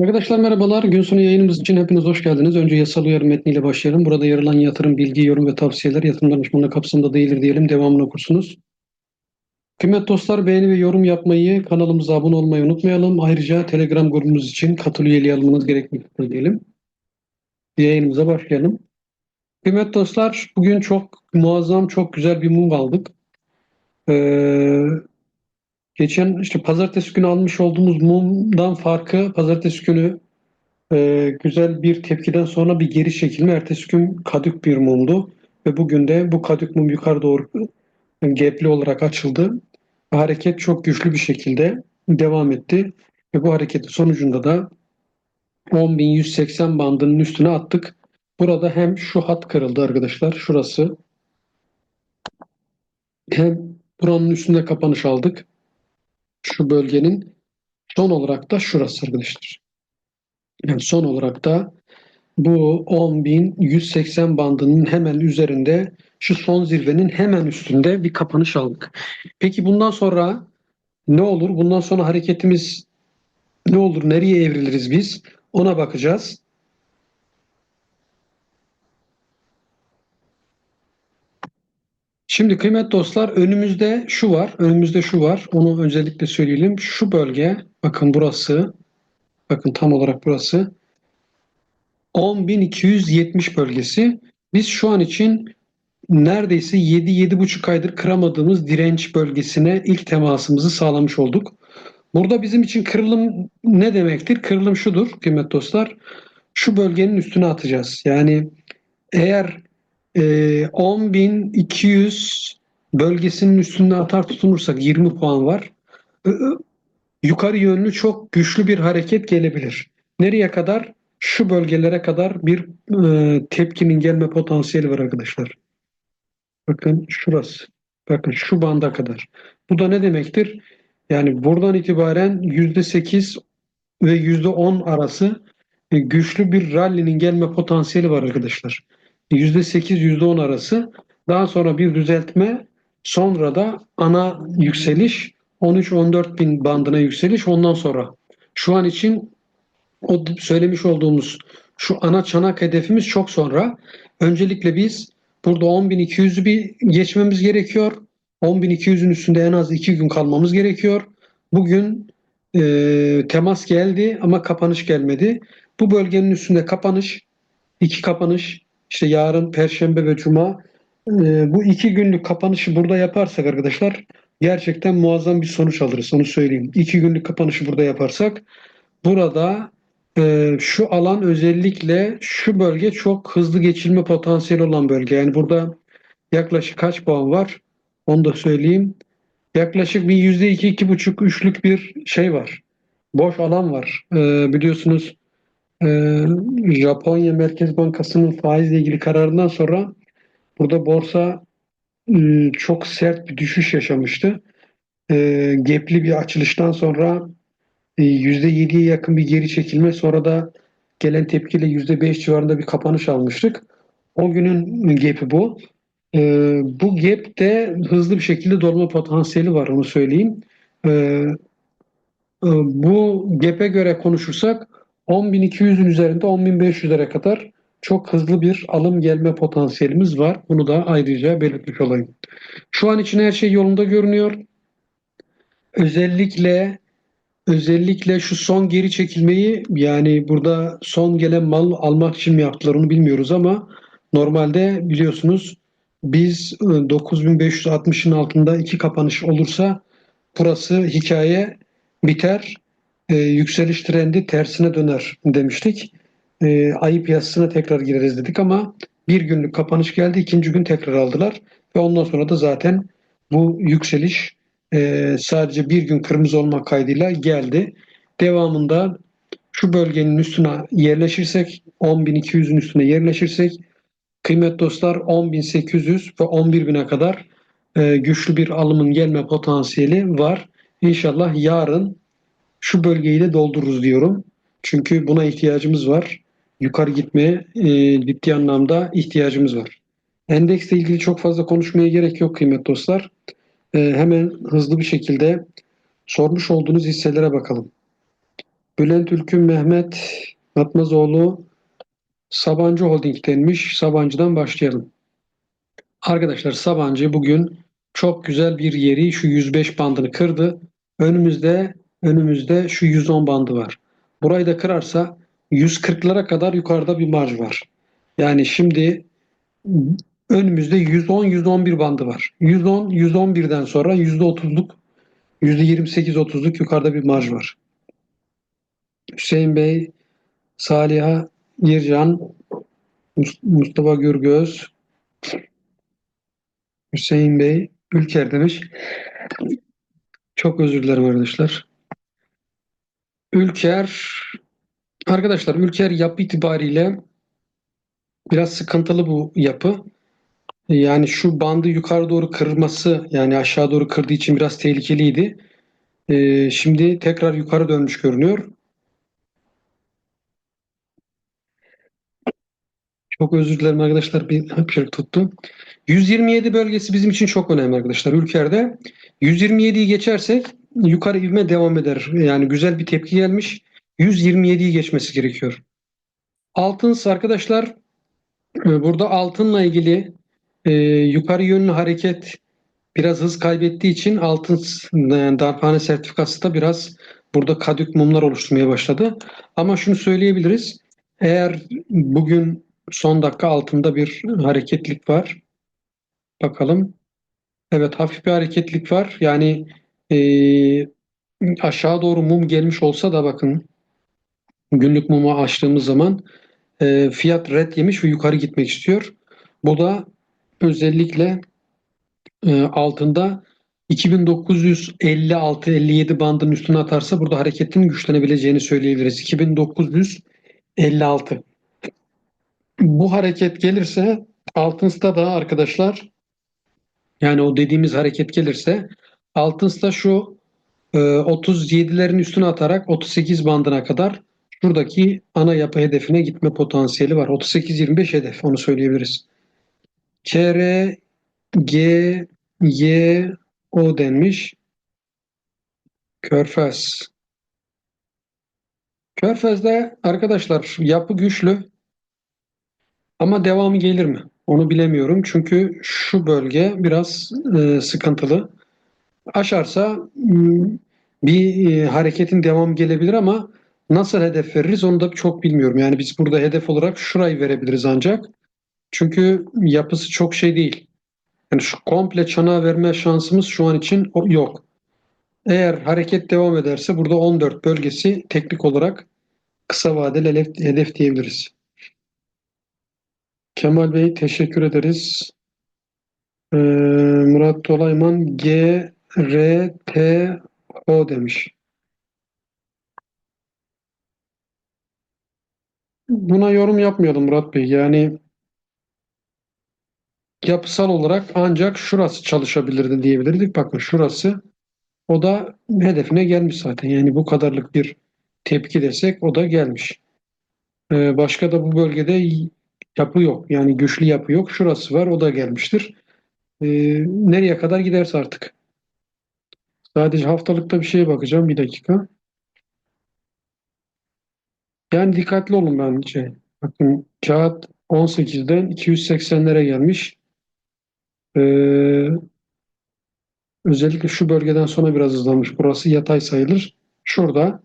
Arkadaşlar merhabalar. Gün sonu yayınımız için hepiniz hoş geldiniz. Önce yasal uyarı metniyle başlayalım. Burada yer alan yatırım, bilgi, yorum ve tavsiyeler yatırım danışmanlığı kapsamında değildir diyelim. Devamını okursunuz. Kıymetli dostlar beğeni ve yorum yapmayı, kanalımıza abone olmayı unutmayalım. Ayrıca Telegram grubumuz için katıl üyeliği almanız gerekmektedir diyelim. Yayınımıza başlayalım. Kıymetli dostlar bugün çok muazzam, çok güzel bir mum aldık. Ee, Geçen işte pazartesi günü almış olduğumuz mumdan farkı pazartesi günü e, güzel bir tepkiden sonra bir geri çekilme. Ertesi gün kadük bir mumdu ve bugün de bu kadük mum yukarı doğru gepli olarak açıldı. Hareket çok güçlü bir şekilde devam etti ve bu hareketin sonucunda da 10.180 bandının üstüne attık. Burada hem şu hat kırıldı arkadaşlar şurası hem buranın üstünde kapanış aldık şu bölgenin son olarak da şurası arkadaşlar. Yani son olarak da bu 10.180 bandının hemen üzerinde şu son zirvenin hemen üstünde bir kapanış aldık. Peki bundan sonra ne olur? Bundan sonra hareketimiz ne olur? Nereye evriliriz biz? Ona bakacağız. Şimdi kıymetli dostlar önümüzde şu var. Önümüzde şu var. Onu özellikle söyleyelim. Şu bölge bakın burası bakın tam olarak burası 10.270 bölgesi. Biz şu an için neredeyse 7-7,5 aydır kıramadığımız direnç bölgesine ilk temasımızı sağlamış olduk. Burada bizim için kırılım ne demektir? Kırılım şudur kıymetli dostlar. Şu bölgenin üstüne atacağız. Yani eğer e, 10.200 bölgesinin üstünde atar tutunursak 20 puan var. E, yukarı yönlü çok güçlü bir hareket gelebilir. Nereye kadar? Şu bölgelere kadar bir e, tepkinin gelme potansiyeli var arkadaşlar. Bakın şurası. Bakın şu banda kadar. Bu da ne demektir? Yani buradan itibaren %8 ve %10 arası e, güçlü bir rally'nin gelme potansiyeli var arkadaşlar. %8-%10 arası. Daha sonra bir düzeltme. Sonra da ana yükseliş 13-14 bin bandına yükseliş ondan sonra. Şu an için o söylemiş olduğumuz şu ana çanak hedefimiz çok sonra. Öncelikle biz burada 10.200'ü bir geçmemiz gerekiyor. 10.200'ün üstünde en az 2 gün kalmamız gerekiyor. Bugün e, temas geldi ama kapanış gelmedi. Bu bölgenin üstünde kapanış, iki kapanış, işte yarın Perşembe ve Cuma e, bu iki günlük kapanışı burada yaparsak arkadaşlar gerçekten muazzam bir sonuç alırız. Onu söyleyeyim. İki günlük kapanışı burada yaparsak burada e, şu alan özellikle şu bölge çok hızlı geçilme potansiyeli olan bölge. Yani burada yaklaşık kaç puan var? Onu da söyleyeyim. Yaklaşık bir yüzde iki, iki buçuk, üçlük bir şey var. Boş alan var. E, biliyorsunuz ee, Japonya Merkez Bankası'nın faizle ilgili kararından sonra burada borsa ıı, çok sert bir düşüş yaşamıştı. Ee, gepli bir açılıştan sonra %7'ye yakın bir geri çekilme sonra da gelen tepkiyle %5 civarında bir kapanış almıştık. O günün gepi bu. Ee, bu gap de hızlı bir şekilde dolma potansiyeli var onu söyleyeyim. bu gap'e göre konuşursak 10.200'ün üzerinde 10.500'lere kadar çok hızlı bir alım gelme potansiyelimiz var. Bunu da ayrıca belirtmiş olayım. Şu an için her şey yolunda görünüyor. Özellikle özellikle şu son geri çekilmeyi yani burada son gelen mal almak için mi yaptılar onu bilmiyoruz ama normalde biliyorsunuz biz 9560'ın altında iki kapanış olursa burası hikaye biter e, yükseliş trendi tersine döner demiştik. E, ayı piyasasına tekrar gireriz dedik ama bir günlük kapanış geldi. ikinci gün tekrar aldılar ve ondan sonra da zaten bu yükseliş e, sadece bir gün kırmızı olmak kaydıyla geldi. Devamında şu bölgenin üstüne yerleşirsek 10.200'ün üstüne yerleşirsek kıymet dostlar 10.800 ve 11.000'e kadar e, güçlü bir alımın gelme potansiyeli var. İnşallah yarın şu bölgeyi de doldururuz diyorum. Çünkü buna ihtiyacımız var. Yukarı gitmeye e, ciddi anlamda ihtiyacımız var. Endeksle ilgili çok fazla konuşmaya gerek yok kıymetli dostlar. E, hemen hızlı bir şekilde sormuş olduğunuz hisselere bakalım. Bülent Ülkün Mehmet Matmazoğlu Sabancı Holding'denmiş. Sabancı'dan başlayalım. Arkadaşlar Sabancı bugün çok güzel bir yeri şu 105 bandını kırdı. Önümüzde önümüzde şu 110 bandı var. Burayı da kırarsa 140'lara kadar yukarıda bir marj var. Yani şimdi önümüzde 110 111 bandı var. 110 111'den sonra %30'luk %28-30'luk yukarıda bir marj var. Hüseyin Bey, Saliha Gircan, Mus- Mustafa Gürgöz, Hüseyin Bey, Ülker demiş. Çok özür dilerim arkadaşlar. Ülker, arkadaşlar Ülker yapı itibariyle biraz sıkıntılı bu yapı. Yani şu bandı yukarı doğru kırması yani aşağı doğru kırdığı için biraz tehlikeliydi. Ee, şimdi tekrar yukarı dönmüş görünüyor. Çok özür dilerim arkadaşlar bir hapşırık tuttum. 127 bölgesi bizim için çok önemli arkadaşlar ülkerde. 127'yi geçersek yukarı ivme devam eder. Yani güzel bir tepki gelmiş. 127'yi geçmesi gerekiyor. Altın arkadaşlar e, burada altınla ilgili e, yukarı yönlü hareket biraz hız kaybettiği için altın e, darphane sertifikası da biraz burada kadük mumlar oluşturmaya başladı. Ama şunu söyleyebiliriz. Eğer bugün son dakika altında bir hareketlik var. Bakalım. Evet hafif bir hareketlik var. Yani e, aşağı doğru mum gelmiş olsa da bakın günlük mumu açtığımız zaman e, fiyat red yemiş ve yukarı gitmek istiyor. Bu da özellikle e, altında 2956-57 bandının üstüne atarsa burada hareketin güçlenebileceğini söyleyebiliriz. 2956. Bu hareket gelirse altınsta da arkadaşlar yani o dediğimiz hareket gelirse altınsta şu e, 37'lerin üstüne atarak 38 bandına kadar şuradaki ana yapı hedefine gitme potansiyeli var. 38-25 hedef onu söyleyebiliriz. KR G Y O denmiş. Körfez. Körfez'de arkadaşlar yapı güçlü ama devamı gelir mi? Onu bilemiyorum. Çünkü şu bölge biraz e, sıkıntılı. Aşarsa m, bir e, hareketin devamı gelebilir ama nasıl hedef veririz onu da çok bilmiyorum. Yani biz burada hedef olarak şurayı verebiliriz ancak. Çünkü yapısı çok şey değil. Yani şu komple çanağı verme şansımız şu an için yok. Eğer hareket devam ederse burada 14 bölgesi teknik olarak kısa vadeli hedef, hedef diyebiliriz. Kemal Bey teşekkür ederiz. Ee, Murat Dolayman G R T O demiş. Buna yorum yapmayalım Murat Bey. Yani yapısal olarak ancak şurası çalışabilirdi diyebilirdik. Bakın şurası o da hedefine gelmiş zaten. Yani bu kadarlık bir tepki desek o da gelmiş. Ee, başka da bu bölgede yapı yok. Yani güçlü yapı yok. Şurası var o da gelmiştir. Ee, nereye kadar giderse artık. Sadece haftalıkta bir şeye bakacağım. Bir dakika. Yani dikkatli olun bence. Bakın kağıt 18'den 280'lere gelmiş. Ee, özellikle şu bölgeden sonra biraz hızlanmış. Burası yatay sayılır. Şurada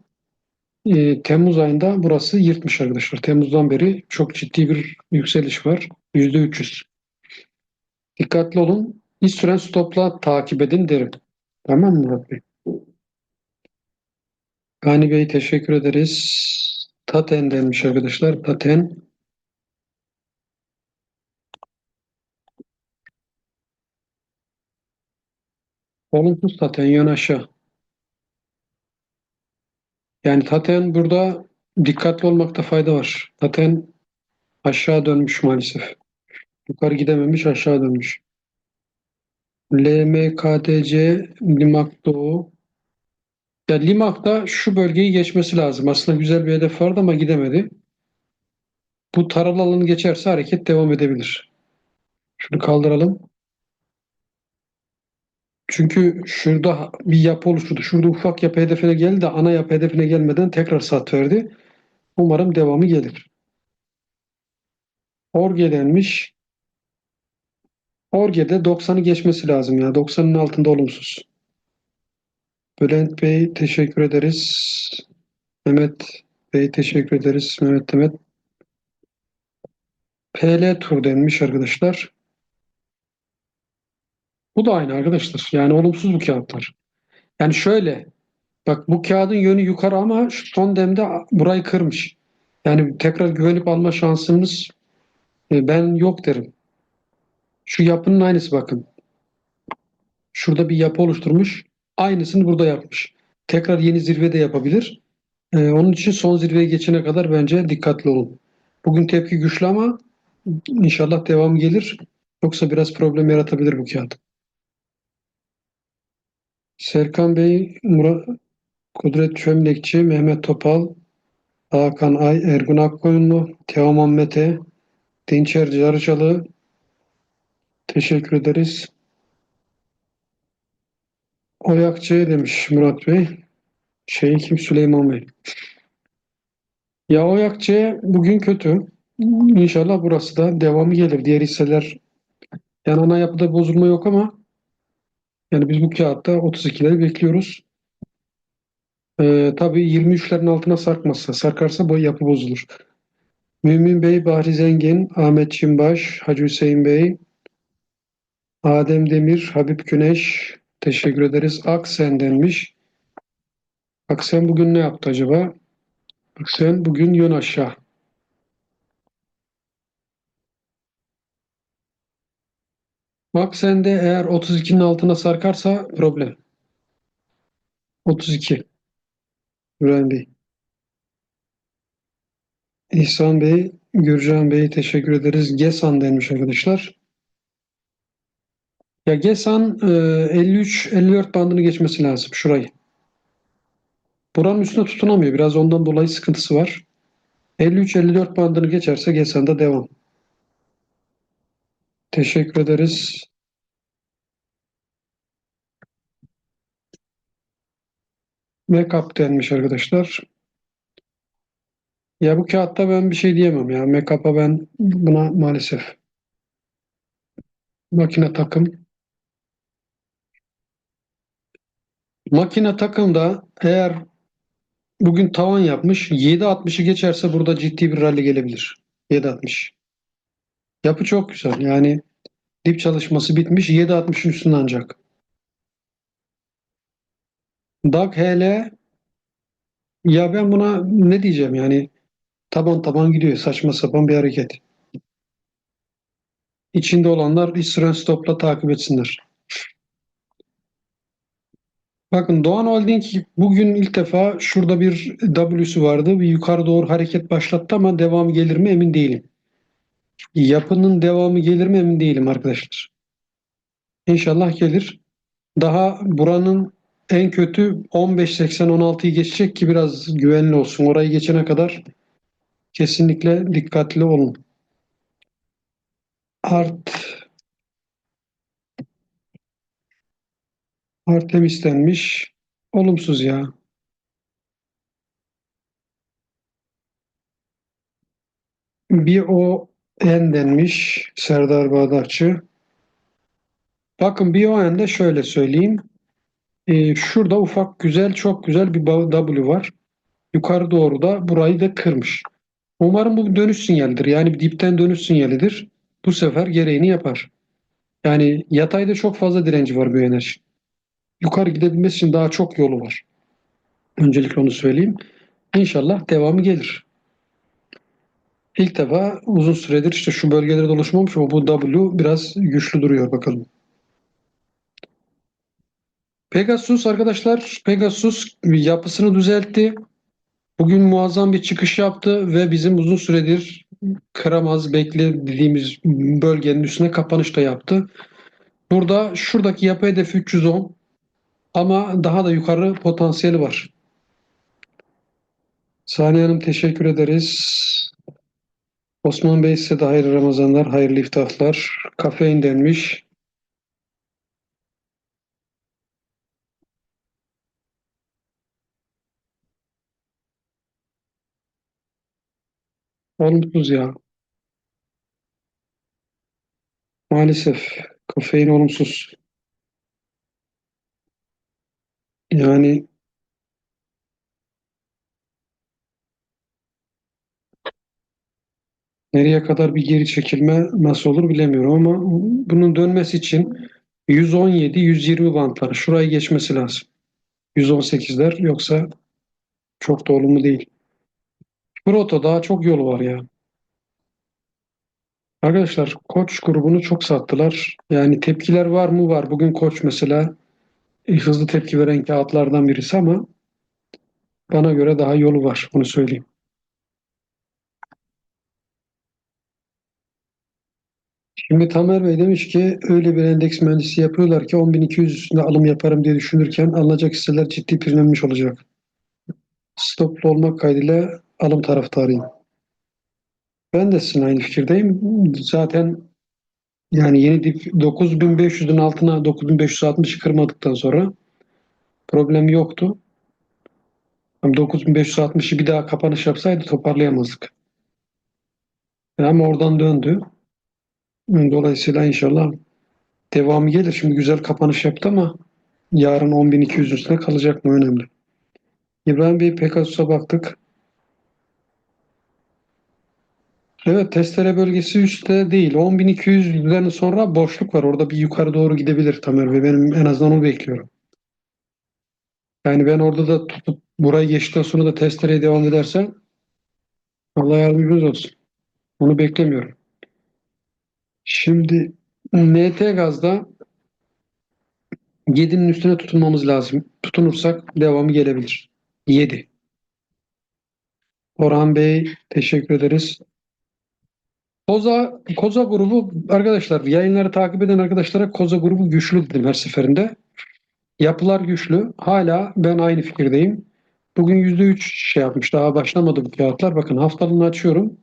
e, Temmuz ayında burası yırtmış arkadaşlar. Temmuz'dan beri çok ciddi bir yükseliş var. %300. Dikkatli olun. İş süren stopla takip edin derim. Tamam Murat Bey? Gani Bey teşekkür ederiz. Taten denmiş arkadaşlar. Taten. Olumsuz taten yön aşağı. Yani taten burada dikkatli olmakta fayda var. Taten aşağı dönmüş maalesef. Yukarı gidememiş aşağı dönmüş. LMKTC Limak Doğu. Ya Limak'ta şu bölgeyi geçmesi lazım. Aslında güzel bir hedef vardı ama gidemedi. Bu taralı alanı geçerse hareket devam edebilir. Şunu kaldıralım. Çünkü şurada bir yapı oluşturdu. Şurada ufak yapı hedefine geldi de ana yapı hedefine gelmeden tekrar sat verdi. Umarım devamı gelir. Orge denmiş. Orge'de 90'ı geçmesi lazım ya. 90'ın altında olumsuz. Bülent Bey teşekkür ederiz. Mehmet Bey teşekkür ederiz. Mehmet Demet. PL tur denmiş arkadaşlar. Bu da aynı arkadaşlar. Yani olumsuz bu kağıtlar. Yani şöyle bak bu kağıdın yönü yukarı ama şu son demde burayı kırmış. Yani tekrar güvenip alma şansımız e, ben yok derim. Şu yapının aynısı bakın. Şurada bir yapı oluşturmuş. Aynısını burada yapmış. Tekrar yeni zirve de yapabilir. Ee, onun için son zirveye geçene kadar bence dikkatli olun. Bugün tepki güçlü ama inşallah devam gelir. Yoksa biraz problem yaratabilir bu kağıt. Serkan Bey, Murat, Kudret Çömlekçi, Mehmet Topal, Hakan Ay, Ergun Akkoyunlu, Teoman Mete, Dinçer Carcalı, teşekkür ederiz. Oyakçı demiş Murat Bey. Şey kim Süleyman Bey. Ya Oyakçı bugün kötü. İnşallah burası da devamı gelir. Diğer hisseler yani ana yapıda bozulma yok ama yani biz bu kağıtta 32'leri bekliyoruz. Ee, tabii 23'lerin altına sarkmazsa, sarkarsa bu yapı bozulur. Mümin Bey, Bahri Zengin, Ahmet Çimbaş, Hacı Hüseyin Bey, Adem Demir, Habib Güneş, teşekkür ederiz. Aksen denmiş. Aksen bugün ne yaptı acaba? Aksen bugün yön aşağı. Aksen de eğer 32'nin altına sarkarsa problem. 32. İbrahim Bey. İhsan Bey, Gürcan Bey teşekkür ederiz. Gesan denmiş arkadaşlar. Ya Gesan 53-54 bandını geçmesi lazım şurayı. Buranın üstüne tutunamıyor. Biraz ondan dolayı sıkıntısı var. 53-54 bandını geçerse Gesan'da devam. Teşekkür ederiz. Make-up denmiş arkadaşlar. Ya bu kağıtta ben bir şey diyemem ya. Make-up'a ben buna maalesef. Makine takım. Makine takımda eğer bugün tavan yapmış 7.60'ı geçerse burada ciddi bir rally gelebilir. 7.60. Yapı çok güzel. Yani dip çalışması bitmiş 7.60'ın üstünde ancak. Doug HL ya ben buna ne diyeceğim yani taban taban gidiyor saçma sapan bir hareket. İçinde olanlar İsren Stop'la takip etsinler. Bakın Doğan Holding bugün ilk defa şurada bir W'su vardı. Bir yukarı doğru hareket başlattı ama devamı gelir mi emin değilim. Yapının devamı gelir mi emin değilim arkadaşlar. İnşallah gelir. Daha buranın en kötü 15.80-16'yı geçecek ki biraz güvenli olsun. Orayı geçene kadar kesinlikle dikkatli olun. Art Artemis denmiş. Olumsuz ya. Bir o en denmiş Serdar Bağdatçı. Bakın bir o de şöyle söyleyeyim. Ee, şurada ufak güzel çok güzel bir W var. Yukarı doğru da burayı da kırmış. Umarım bu bir dönüş sinyalidir. Yani dipten dönüş sinyalidir. Bu sefer gereğini yapar. Yani yatayda çok fazla direnci var bu enerji. Yukarı gidebilmesi için daha çok yolu var. Öncelikle onu söyleyeyim. İnşallah devamı gelir. İlk defa uzun süredir işte şu bölgelerde oluşmamış ama bu W biraz güçlü duruyor bakalım. Pegasus arkadaşlar Pegasus yapısını düzeltti. Bugün muazzam bir çıkış yaptı ve bizim uzun süredir kıramaz beklediğimiz bölgenin üstüne kapanış da yaptı. Burada şuradaki yapı hedefi 310 ama daha da yukarı potansiyeli var. Saniye Hanım teşekkür ederiz. Osman Bey size de hayırlı Ramazanlar, hayırlı iftahlar. Kafein denmiş. Olumsuz ya. Maalesef kafein olumsuz. Yani nereye kadar bir geri çekilme nasıl olur bilemiyorum ama bunun dönmesi için 117-120 bantları şurayı geçmesi lazım. 118'ler yoksa çok da olumlu değil. Proto daha çok yolu var ya. Arkadaşlar Koç grubunu çok sattılar. Yani tepkiler var mı? Var. Bugün Koç mesela hızlı tepki veren kağıtlardan birisi ama bana göre daha yolu var. Bunu söyleyeyim. Şimdi Tamer Bey demiş ki öyle bir endeks mühendisi yapıyorlar ki 10.200 üstünde alım yaparım diye düşünürken alınacak hisseler ciddi primlenmiş olacak. Stoplu olmak kaydıyla alım taraftarıyım. Ben de sizin aynı fikirdeyim. Zaten yani yeni dip 9500'ün altına 9560'ı kırmadıktan sonra problem yoktu. Ama 9560'ı bir daha kapanış yapsaydı toparlayamazdık. Ama oradan döndü. Dolayısıyla inşallah devamı gelir. Şimdi güzel kapanış yaptı ama yarın 10.200 üstüne kalacak mı önemli. İbrahim Bey Pegasus'a baktık. Evet testere bölgesi üstte değil. 10.200'den sonra boşluk var. Orada bir yukarı doğru gidebilir Tamer Bey. Benim en azından onu bekliyorum. Yani ben orada da tutup burayı geçtikten sonra da testereye devam edersem Allah yardımcımız olsun. Onu beklemiyorum. Şimdi NT gazda 7'nin üstüne tutunmamız lazım. Tutunursak devamı gelebilir. 7. Orhan Bey teşekkür ederiz. Koza, Koza grubu arkadaşlar yayınları takip eden arkadaşlara Koza grubu güçlü dedim her seferinde. Yapılar güçlü. Hala ben aynı fikirdeyim. Bugün %3 şey yapmış. Daha başlamadı bu kağıtlar. Bakın haftalığını açıyorum.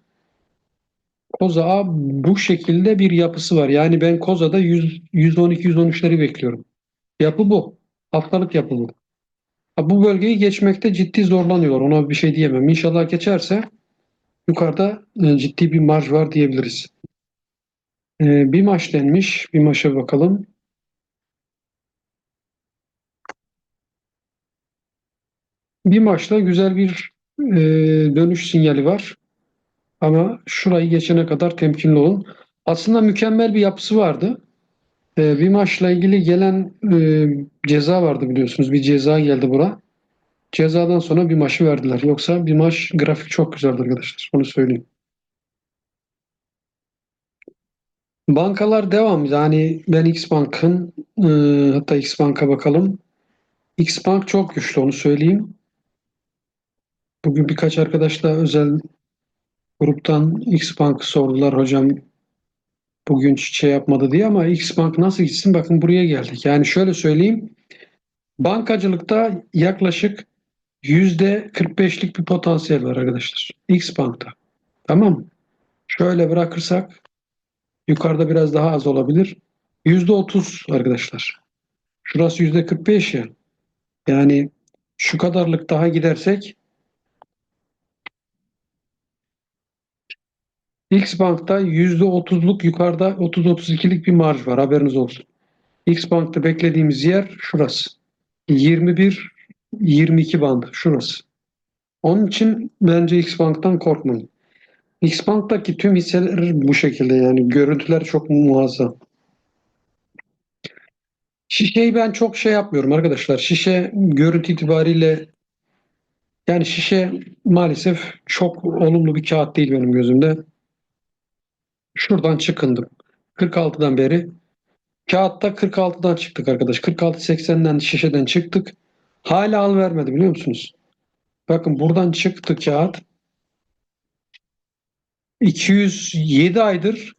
Koza bu şekilde bir yapısı var. Yani ben Koza'da 100, 112-113'leri bekliyorum. Yapı bu. Haftalık yapı bu. Bu bölgeyi geçmekte ciddi zorlanıyor. Ona bir şey diyemem. İnşallah geçerse yukarıda e, ciddi bir marj var diyebiliriz. E, bir maç denmiş. Bir maça bakalım. Bir maçta güzel bir e, dönüş sinyali var. Ama şurayı geçene kadar temkinli olun. Aslında mükemmel bir yapısı vardı. Bir maçla ilgili gelen ceza vardı biliyorsunuz. Bir ceza geldi bura. Cezadan sonra bir maçı verdiler. Yoksa bir maç grafik çok güzeldi arkadaşlar. Onu söyleyeyim. Bankalar devam. Yani ben X Bank'ın e, hatta X Bank'a bakalım. X Bank çok güçlü onu söyleyeyim. Bugün birkaç arkadaşla özel gruptan X Bank'ı sordular hocam bugün şey yapmadı diye ama X Bank nasıl gitsin bakın buraya geldik. Yani şöyle söyleyeyim. Bankacılıkta yaklaşık %45'lik bir potansiyel var arkadaşlar. X Bank'ta. Tamam mı? Şöyle bırakırsak yukarıda biraz daha az olabilir. Yüzde 30 arkadaşlar. Şurası yüzde 45 ya. Yani şu kadarlık daha gidersek X Bank'ta %30'luk yukarıda 30-32'lik bir marj var haberiniz olsun. X Bank'ta beklediğimiz yer şurası. 21-22 bandı şurası. Onun için bence X Bank'tan korkmayın. X Bank'taki tüm hisseler bu şekilde yani görüntüler çok muazzam. Şişeyi ben çok şey yapmıyorum arkadaşlar. Şişe görüntü itibariyle yani şişe maalesef çok olumlu bir kağıt değil benim gözümde. Şuradan çıkındım. 46'dan beri. Kağıtta 46'dan çıktık arkadaş. 46-80'den şişeden çıktık. Hala al vermedi biliyor musunuz? Bakın buradan çıktı kağıt. 207 aydır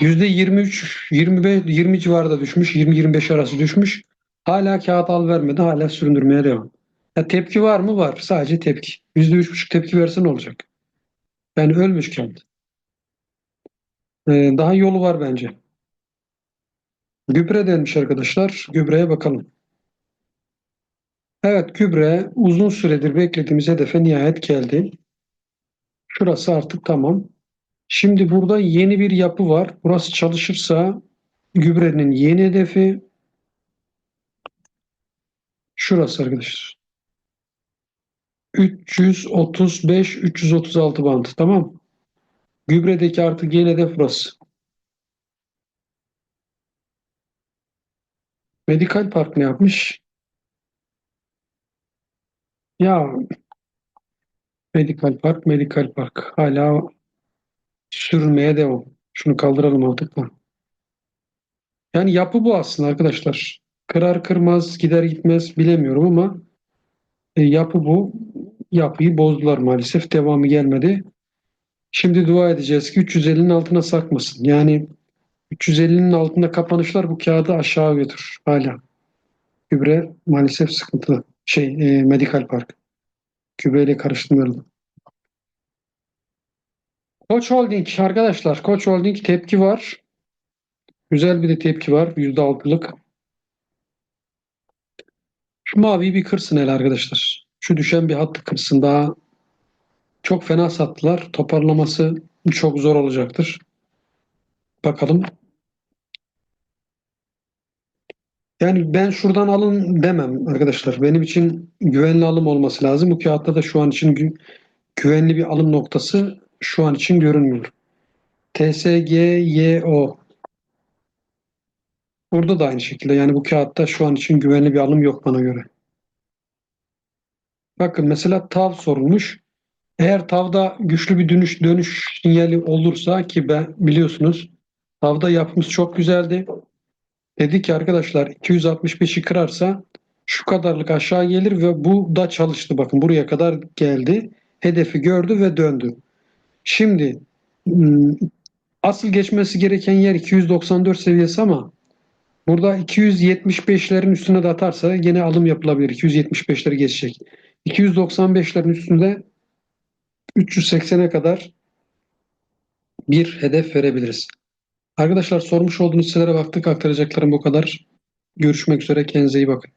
%23, 25, 20 civarında düşmüş. 20-25 arası düşmüş. Hala kağıt al vermedi. Hala süründürmeye devam. Ya tepki var mı? Var. Sadece tepki. %3,5 tepki verse ne olacak? Yani ölmüş kağıt. Ee, daha yolu var bence. Gübre denmiş arkadaşlar. Gübreye bakalım. Evet gübre uzun süredir beklediğimiz hedefe nihayet geldi. Şurası artık tamam. Şimdi burada yeni bir yapı var. Burası çalışırsa gübrenin yeni hedefi şurası arkadaşlar. 335 336 band. Tamam. Gübredeki artık yeni hedef burası. Medikal Park ne yapmış? Ya Medikal Park, Medikal Park. Hala sürmeye devam. Şunu kaldıralım artık da. Yani yapı bu aslında arkadaşlar. Kırar kırmaz, gider gitmez bilemiyorum ama e, yapı bu. Yapıyı bozdular maalesef. Devamı gelmedi. Şimdi dua edeceğiz ki 350'nin altına sakmasın. Yani 350'nin altında kapanışlar bu kağıdı aşağı götürür hala. Gübre maalesef sıkıntılı. Şey, e, Medikal Park. Gübreyle karıştırmayalım. Koç Holding arkadaşlar. Koç Holding tepki var. Güzel bir de tepki var. %6'lık. Şu maviyi bir kırsın hele arkadaşlar. Şu düşen bir hattı kırsın. Daha çok fena sattılar. Toparlaması çok zor olacaktır. Bakalım. Yani ben şuradan alın demem arkadaşlar. Benim için güvenli alım olması lazım. Bu kağıtta da şu an için gü- güvenli bir alım noktası şu an için görünmüyor. TSGYO Burada da aynı şekilde. Yani bu kağıtta şu an için güvenli bir alım yok bana göre. Bakın mesela TAV sorulmuş. Eğer TAV'da güçlü bir dönüş dönüş sinyali olursa ki ben biliyorsunuz TAV'da yapımız çok güzeldi. Dedi ki arkadaşlar 265'i kırarsa şu kadarlık aşağı gelir ve bu da çalıştı. Bakın buraya kadar geldi. Hedefi gördü ve döndü. Şimdi ım, asıl geçmesi gereken yer 294 seviyesi ama burada 275'lerin üstüne de atarsa yine alım yapılabilir. 275'leri geçecek. 295'lerin üstünde 380'e kadar bir hedef verebiliriz. Arkadaşlar sormuş olduğunuz hisselere baktık. Aktaracaklarım bu kadar. Görüşmek üzere. Kendinize iyi bakın.